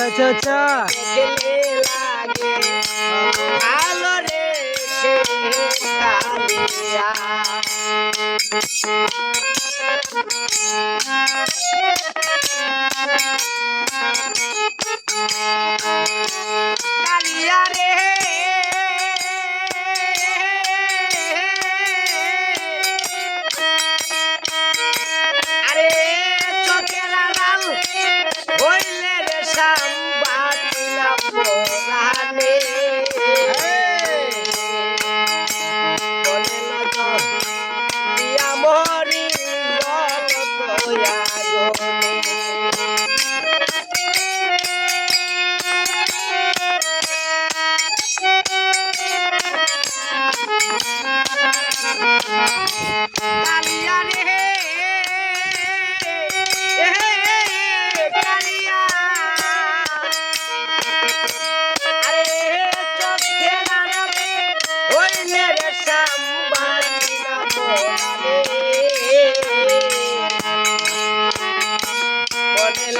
আচ্ছা আচ্ছা আলো রে কালিয়া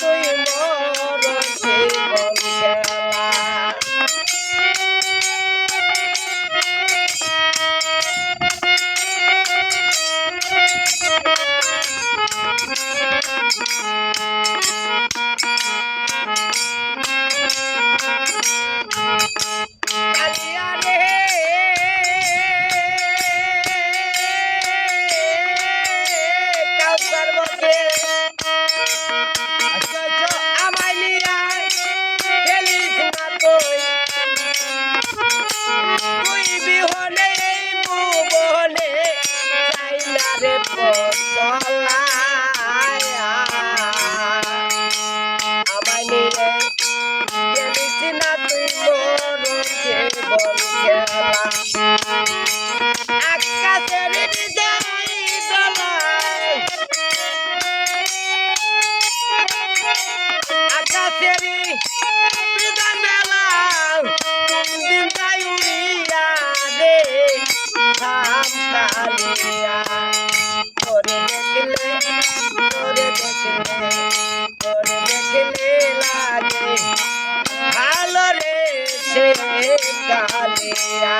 তুই মন Música কালিয়া তোরে দেখলে তোরে দেখলে তোরে দেখলে লাগে ভালো রে সে কালিয়া।